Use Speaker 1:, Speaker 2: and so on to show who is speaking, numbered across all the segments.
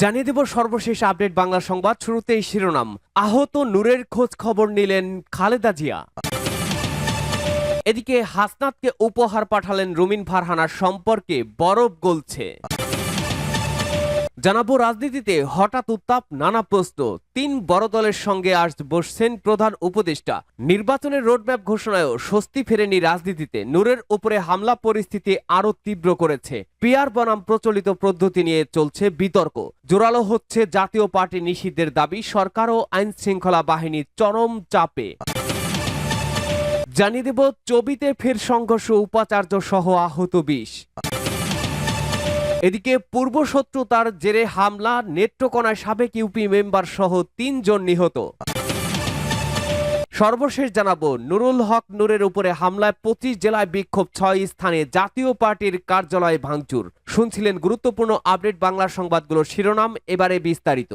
Speaker 1: জানিয়ে দেব সর্বশেষ আপডেট বাংলা সংবাদ শুরুতেই শিরোনাম। আহত নূরের খোঁজ খবর নিলেন খালেদা জিয়া। এদিকে হাসনাতকে উপহার পাঠালেন রুমিন ফারহানার সম্পর্কে বরফ গলছে। জানাব রাজনীতিতে হঠাৎ উত্তাপ, নানা প্রশ্ন। তিন বড় দলের সঙ্গে আজ বসছেন প্রধান উপদেষ্টা। নির্বাচনের রোডম্যাপ ঘোষণায়ও স্বস্তি ফেরেনি রাজনীতিতে। নূরের উপরে হামলা পরিস্থিতি আরও তীব্র করেছে। পিয়ার বনাম প্রচলিত পদ্ধতি নিয়ে চলছে বিতর্ক। জোরালো হচ্ছে জাতীয় পার্টি নিষিদ্ধের দাবি, সরকার ও আইন শৃঙ্খলা বাহিনী চরম চাপে। জানিয়ে দেব, চবিতে ফের সংঘর্ষ উপাচার্য সহ আহত বিশ। এদিকে পূর্ব শত্রুতার জেরে হামলা, নেত্রকোনায় সাবেক ইউপি মেম্বার সহ তিনজন নিহত। সর্বশেষ জানাব, নুরুল হক নূরের উপরে হামলায় পঁচিশ জেলায় বিক্ষোভ, ছয় স্থানে জাতীয় পার্টির কার্যালয়ে ভাঙচুর। শুনছিলেন গুরুত্বপূর্ণ আপডেট বাংলা সংবাদগুলোর শিরোনাম, এবারে বিস্তারিত।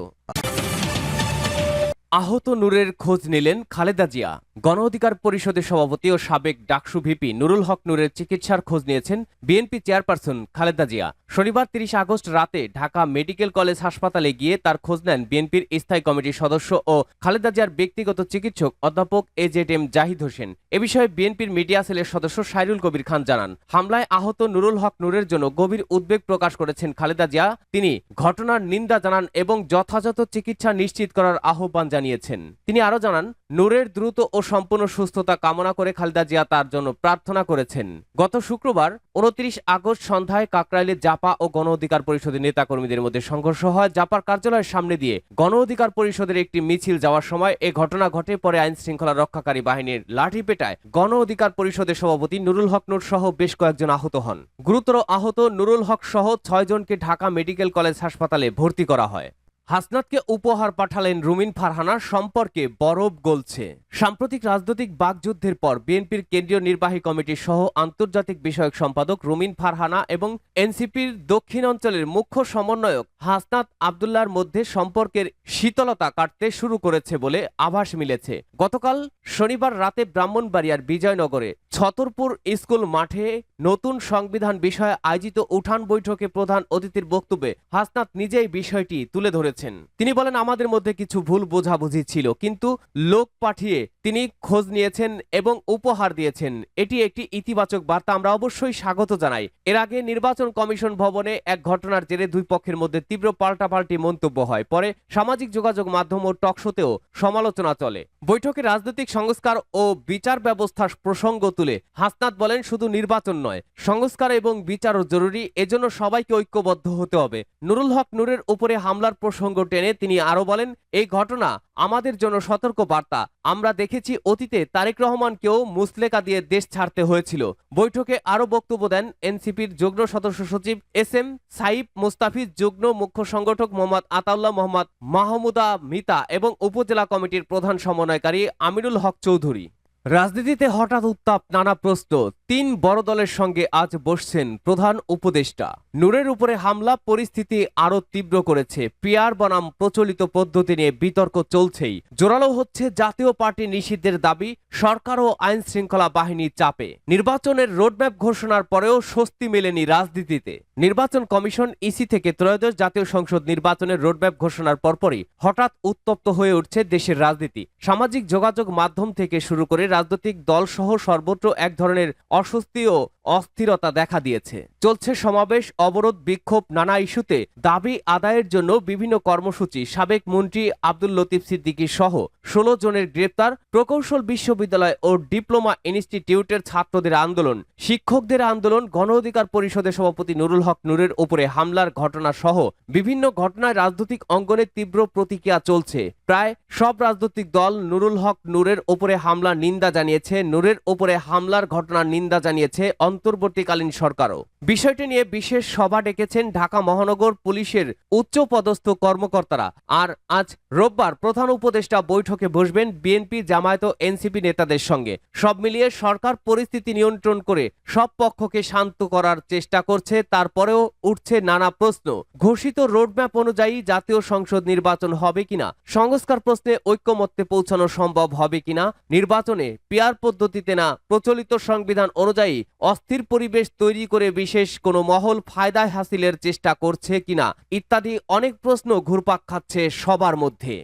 Speaker 1: আহত নূরের খোঁজ নিলেন খালেদা জিয়া। গণ অধিকার পরিষদের সভাপতি ও সাবেক ডাকসু ভিপি নুরুল হক নূরের চিকিৎসার খোঁজ নিয়েছেন বিএনপি চেয়ারপারসন খালেদা জিয়া। শনিবার তিরিশ আগস্ট রাতে ঢাকা মেডিকেল কলেজ হাসপাতালে গিয়ে তার খোঁজ নেন বিএনপির স্থায়ী কমিটির সদস্য ও খালেদা জিয়ার ব্যক্তিগত চিকিৎসক অধ্যাপক A Z M Zahid Hossain. এ বিষয়ে বিএনপির মিডিয়া সেলের সদস্য সাইরুল কবির খান জানান, হামলায় আহত নুরুল হক নূরের জন্য গভীর উদ্বেগ প্রকাশ করেছেন খালেদা জিয়া। তিনি ঘটনার নিন্দা জানান এবং যথাযথ চিকিৎসা নিশ্চিত করার আহ্বান জানিয়েছেন। তিনি আরও জানান, নূরের দ্রুত ও সম্পূর্ণ সুস্থতা কামনা করে খালেদা জিয়া তার জন্য প্রার্থনা করেছেন। গত শুক্রবার উনত্রিশ আগস্ট সন্ধ্যায় কাকরাইলে জাপা ও গণ অধিকার পরিষদের নেতাকর্মীদের মধ্যে সংঘর্ষ হয়। জাপার কার্যালয়ের সামনে দিয়ে গণ অধিকার পরিষদের একটি মিছিল যাওয়ার সময় এ ঘটনা ঘটে। পরে আইন শৃঙ্খলা রক্ষাকারী বাহিনীর লাঠি পেটায় গণ অধিকার পরিষদের সভাপতি নুরুল হক নূর সহ বেশ কয়েকজন আহত হন। গুরুতর আহত নুরুল হক সহ ছয়জনকে ঢাকা মেডিকেল কলেজ হাসপাতালে ভর্তি করা হয়। হাসনাতকে উপহার পাঠালেন রুমিন ফারহানা সম্পর্কে বরফ গলছে। সাম্প্রতিক রাজনৈতিক বাকযুদ্ধের পর বিএনপির কেন্দ্রীয় নির্বাহী কমিটির সহ আন্তর্জাতিক বিষয়ক সম্পাদক রুমিন ফারহানা এবং এনসিপির দক্ষিণ অঞ্চলের মুখ্য সমন্বয়ক হাসনাত আবদুল্লার মধ্যে সম্পর্কের শীতলতা কাটতে শুরু করেছে বলে আভাস মিলেছে। গতকাল শনিবার রাতে ব্রাহ্মণবাড়িয়ার বিজয়নগরে ছতরপুর স্কুল মাঠে নতুন সংবিধান বিষয়ে আয়োজিত উঠান বৈঠকে প্রধান অতিথির বক্তব্যে হাসনাত নিজেই বিষয়টি তুলে ধরেছেন তিনি বলেন, আমাদের মধ্যে কিছু ভুল বোঝাবুঝি ছিল, কিন্তু লোক পাঠিয়ে তিনি খোঁজ নিয়েছেন এবং উপহার দিয়েছেন। এটি একটি ইতিবাচক বার্তা, আমরা অবশ্যই স্বাগত জানাই। এর আগে নির্বাচন কমিশন ভবনে এক ঘটনার জেরে দুই পক্ষের মধ্যে তীব্র পাল্টাপাল্টি মন্তব্য হয়। পরে সামাজিক যোগাযোগ মাধ্যম ও টকশোতেও সমালোচনা চলে। বৈঠকে রাজনৈতিক সংস্কার ও বিচার ব্যবস্থার প্রসঙ্গ তুলে হাসনাত বলেন, শুধু নির্বাচন নয়, সংস্কার এবং বিচারও জরুরি, এজন্য সবাইকে ঐক্যবদ্ধ হতে হবে। নুরুল হক নূরের উপরে হামলার প্রসঙ্গ টেনে তিনি আরও বলেন, এই ঘটনা আমাদের জন্য সতর্ক বার্তা আমরা দেখেছি অতীতে তারেক রহমানকেও মুসলেকা দিয়ে দেশ ছাড়তে হয়েছিল। বৈঠকে আরও বক্তব্য দেন এনসিপির যুগ্ম সদস্য সচিব এস এম সাইব মুস্তাফিজ, যুগ্ম মুখ্য সংগঠক মোহাম্মদ আতাউল্লাহ মোহাম্মদ মাহমুদা মিতা এবং উপজেলা কমিটির প্রধান সমন্বয়কারী আমিরুল হক চৌধুরী। রাজনীতিতে হঠাৎ উত্তাপ, নানা প্রশ্ন। তিন বড় দলের সঙ্গে আজ বসছেন প্রধান উপদেষ্টা। নূরের উপরে হামলা, পরিস্থিতি আরও তীব্র করেছে। পিয়ার বনাম প্রচলিত পদ্ধতি নিয়ে বিতর্ক চলছেই। জোরালো হচ্ছে জাতীয় পার্টি নিষিদ্ধের দাবি, সরকার ও আইন শৃঙ্খলা বাহিনীর চাপে। নির্বাচনের রোডম্যাপ ঘোষণার পরেও স্বস্তি মেলেনি রাজনীতিতে। নির্বাচন কমিশন ইসি থেকে ত্রয়োদশ জাতীয় সংসদ নির্বাচনের রোডম্যাপ ঘোষণার পরপরই হঠাৎ উত্তপ্ত হয়ে উঠছে দেশের রাজনীতি। সামাজিক যোগাযোগ মাধ্যম থেকে শুরু করে রাজনৈতিক দলসহ সর্বত্র এক ধরনের অস্বস্তি ও অস্থিরতা দেখা দিয়েছে। চলছে সমাবেশ, অবরোধ, বিক্ষোভ, নানা ইস্যুতে দাবি আদায়ের জন্য বিভিন্ন কর্মসূচি, সাবেক মন্ত্রী আব্দুল লতিফ সিদ্দিকী সহ ষোলো জনের গ্রেপ্তার, প্রকৌশল বিশ্ববিদ্যালয় ও ডিপ্লোমা ইনস্টিটিউটের ছাত্রদের আন্দোলন, শিক্ষকদের আন্দোলন, গণ অধিকার পরিষদের সভাপতি নুরুল হক নূরের উপরে হামলার ঘটনা সহ বিভিন্ন ঘটনায় রাজনৈতিক অঙ্গনে তীব্র প্রতিক্রিয়া চলছে। প্রায় সব রাজনৈতিক দল নুরুল হক নূরের উপরে হামলার নিন্দা জানিয়েছে, নূরের ওপরে হামলার ঘটনার নিন্দা জানিয়েছে অন্তর্বর্তীকালীন সরকারও। বিষয়টি নিয়ে বিশেষ সভা ডেকেছেন ঢাকা মহানগর পুলিশের উচ্চ পদস্থ কর্মকর্তারা। আর আজ রোববার প্রধান উপদেষ্টা বৈঠকে বসবেন বিএনপি জামায়াত ও এনসিপি নেতাদের সঙ্গে। সব মিলিয়ে সরকার পরিস্থিতি নিয়ন্ত্রণ করে সব পক্ষকে শান্ত করার চেষ্টা করছে, তারপরেও উঠছে নানা প্রশ্ন। ঘোষিত রোডম্যাপ অনুযায়ী জাতীয় সংসদ নির্বাচন হবে কিনা, সংস্কার প্রশ্নে ঐক্যমত্যে পৌঁছানো সম্ভব হবে কিনা, নির্বাচনে পিয়ার পদ্ধতিতে না প্রচলিত সংবিধান অনুযায়ী অস্থির পরিবেশ তৈরি করে বিশ বিশেষ কোনো মহল ফায়দায় হাসিলের চেষ্টা করছে কিনা ইত্যাদি অনেক প্রশ্ন ঘুরপাক খাচ্ছে সবার মধ্যে।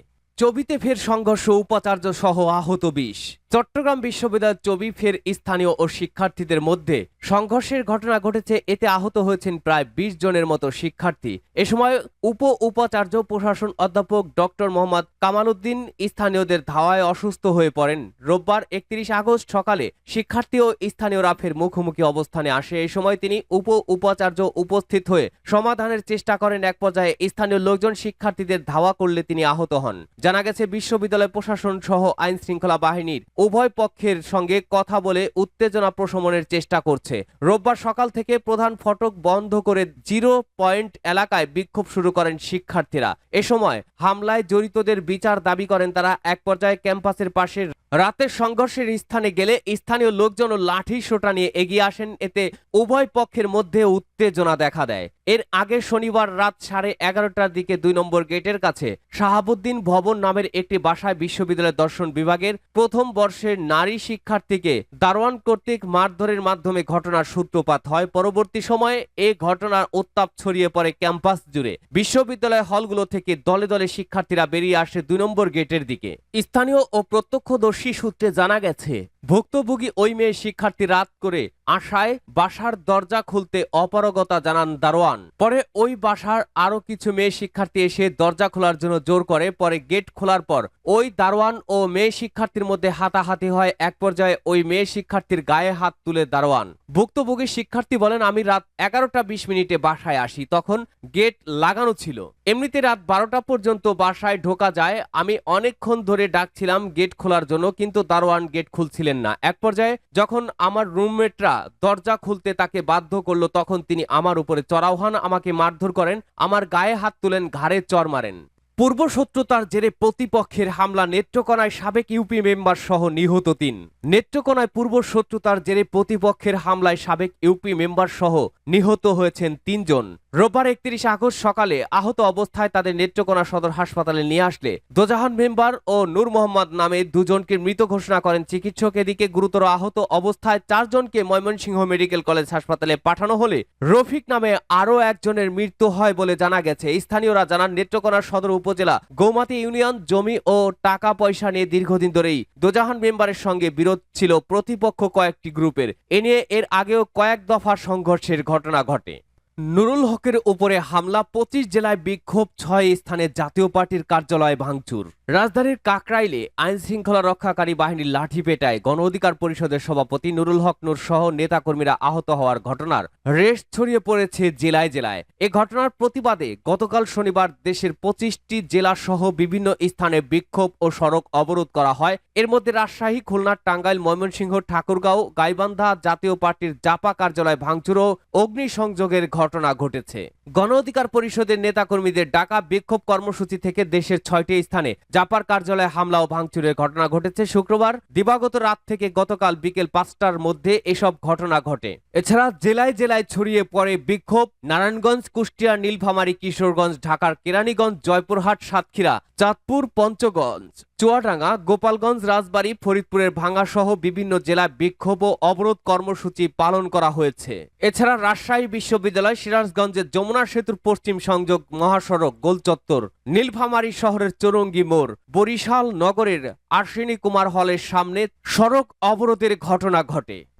Speaker 1: চবিতে ফের সংঘর্ষ, উপাচার্য সহ আহত বিশ। চট্টগ্রাম বিশ্ববিদ্যালয় চবি ফের স্থানীয় ও শিক্ষার্থীদের মধ্যে সংঘর্ষের ঘটনা ঘটেছে। এতে আহত হয়েছেন প্রায় বিশ জনের মতো শিক্ষার্থী। এ সময় উপ উপাচার্য প্রশাসন অধ্যাপক ডক্টর মোহাম্মদ কামাল উদ্দিন স্থানীয়দের ধাওয়ায় অসুস্থ হয়ে পড়েন। রোববার একত্রিশ আগস্ট সকালে শিক্ষার্থী ও স্থানীয়রা ফের মুখোমুখি অবস্থানে আসে। এই সময় তিনি উপ উপাচার্য উপস্থিত হয়ে সমাধানের চেষ্টা করেন। এক পর্যায়ে স্থানীয় লোকজন শিক্ষার্থীদের ধাওয়া করলে তিনি আহত হন। জানা গেছে, বিশ্ববিদ্যালয় প্রশাসন সহ আইন শৃঙ্খলা বাহিনীর উভয় পক্ষের সঙ্গে কথা বলে উত্তেজনা প্রশমনের চেষ্টা করছে। রোববার সকাল থেকে প্রধান ফটক বন্ধ করে জিরো পয়েন্ট এলাকায় বিক্ষোভ শুরু করেন শিক্ষার্থীরা। এ সময় হামলায় জড়িতদের বিচার দাবি করেন তারা। এক পর্যায়ে ক্যাম্পাসের পাশে রাতের সংঘর্ষের স্থানে গেলে স্থানীয় লোকজন লাঠি সোটা নিয়ে এগিয়ে আসেন। এতে উভয় পক্ষের মধ্যে উত্তেজনা দেখা দেয়। এর আগে শনিবার রাত সাড়ে এগারোটার দিকে দুই নম্বর গেটের কাছে শাহাবুদ্দিন ভবন নামের একটি বাসায় বিশ্ববিদ্যালয় দর্শন বিভাগের প্রথম বর্ষের নারী শিক্ষার্থীকে দারোয়ান কর্তৃক মারধরের মাধ্যমে ঘটনার সূত্রপাত হয়। পরবর্তী সময়ে এ ঘটনার উত্তাপ ছড়িয়ে পড়ে ক্যাম্পাস জুড়ে। বিশ্ববিদ্যালয় হলগুলো থেকে দলে দলে শিক্ষার্থীরা বেরিয়ে আসে দুই নম্বর গেটের দিকে। স্থানীয় ও প্রত্যক্ষদর্শী সূত্রে জানা গেছে ভুক্তভোগী ওই মেয়ে শিক্ষার্থী রাত করে আশায় বাসার দরজা খুলতে অপারগতা জানান দারোয়ান। পরে ওই বাসার আরও কিছু মেয়ে শিক্ষার্থী এসে দরজা খোলার জন্য জোর করে, পরে গেট খোলার পর ওই দারোয়ান ও মেয়ে শিক্ষার্থীর মধ্যে হাতাহাতি হয়। এক পর্যায়ে ওই মেয়ে শিক্ষার্থীর গায়ে হাত তুলে দারোয়ান। ভুক্তভোগী শিক্ষার্থী বলেন, আমি রাত এগারোটা বিশ মিনিটে বাসায় আসি, তখন গেট লাগানো ছিল। এমনিতে রাত বারোটা পর্যন্ত বাসায় ঢোকা যায়। আমি অনেকক্ষণ ধরে ডাকছিলাম গেট খোলার জন্য, কিন্তু দারোয়ান গেট খুলছিলেন না। এক পর্যায়ে যখন আমার রুমমেটরা দরজা খুলতে তাকে বাধ্য করল, তখন তিনি আমার উপরে চড়াও হন, আমাকে মারধর করেন, আমার গায়ে হাত তুলেন, ঘাড়ে চর মারেন। পূর্ব শত্রুতার জেরে প্রতিপক্ষের হামলা নেত্রকোনায় সাবেক ইউপি মেম্বার সহ নিহত তিন। নেত্রকোনায় পূর্ব শত্রুতার জেরে প্রতিপক্ষের হামলায় সাবেক ইউপি মেম্বার সহ নিহত হয়েছেন তিনজন। রোববার একত্রিশ আগস্ট সকালে আহত অবস্থায় তাদের নেত্রকোনা সদর হাসপাতালে নিয়ে আসলে দোজাহান মেম্বার ও নূর মোহাম্মদ নামে দুজনকে মৃত ঘোষণা করেন চিকিৎসক। এদিকে গুরুতর আহত অবস্থায় চারজনকে ময়মনসিংহ মেডিকেল কলেজ হাসপাতালে পাঠানো হলে রফিক নামে আরও একজনের মৃত্যু হয় বলে জানা গেছে। স্থানীয়রা জানান নেত্রকোনা সদর উপজেলা গৌমাতি ইউনিয়ন জমি ও টাকা পয়সা নিয়ে দীর্ঘদিন ধরেই দোজাহান মেম্বারের সঙ্গে বিরোধ ছিল প্রতিপক্ষ কয়েকটি গ্রুপের। এ নিয়ে এর আগেও কয়েক দফা সংঘর্ষের ঘটনা ঘটে। নুরুল হকের উপরে হামলা, পঁচিশ জেলায় বিক্ষোভ, ছয় স্থানে জাতীয় পার্টির কার্যালয়ে ভাঙচুর। রাজধানীর কাকরাইলে আইন শৃঙ্খলা রক্ষাকারী বাহিনীর লাঠি পেটায় গণ অধিকার পরিষদের সভাপতি নুরুল হক নুর সহ নেতাকর্মীরা আহত হওয়ার ঘটনার রেশ ছড়িয়ে পড়েছে জেলায় জেলায়। এ ঘটনার প্রতিবাদে গতকাল শনিবার দেশের পঁচিশটি জেলা সহ বিভিন্ন স্থানে বিক্ষোভ ও সড়ক অবরোধ করা হয়। এর মধ্যে রাজশাহী, খুলনা, টাঙ্গাইল, ময়মনসিংহ, ঠাকুরগাঁও, গাইবান্ধা জাতীয় পার্টির জাপা কার্যালয় ভাঙচুর ও অগ্নিসংযোগের ঘটনা ঘটেছে। গণ অধিকার পরিষদের নেতাকর্মীদের ডাকা বিক্ষোভ কর্মসূচি থেকে দেশের ছয়টি স্থানে জাপার কার্যালয়ে হামলা ও ভাঙচুরের ঘটনা ঘটেছে শুক্রবার। দিবাগত রাত থেকে গতকাল বিকেল পাঁচটার মধ্যে এসব ঘটনা ঘটে। এছাড়া জেলায় জেলায় ছড়িয়ে পড়ে বিক্ষোভ। নারায়ণগঞ্জ, কুষ্টিয়া, নীলফামারী, কিশোরগঞ্জ, ঢাকার কেরানীগঞ্জ, জয়পুরহাট, সাতক্ষীরা, চাঁদপুর, পঞ্চগঞ্জ, চুয়াডাঙ্গা, গোপালগঞ্জ, রাজবাড়ী, ফরিদপুরের ভাঙ্গা সহ বিভিন্ন জেলায় বিক্ষোভ ও অবরোধ কর্মসূচি পালন করা হয়েছে। এছাড়া রাজশাহী বিশ্ববিদ্যালয়, সিরাজগঞ্জের যমুনা সেতুর পশ্চিম সংযোগ মহাসড়ক গোলচত্বর নীলফামারী শহরের চৌরঙ্গি মোড়, বরিশাল নগরের আশ্বিনী কুমার হলের সামনে সড়ক অবরোধের ঘটনা ঘটে।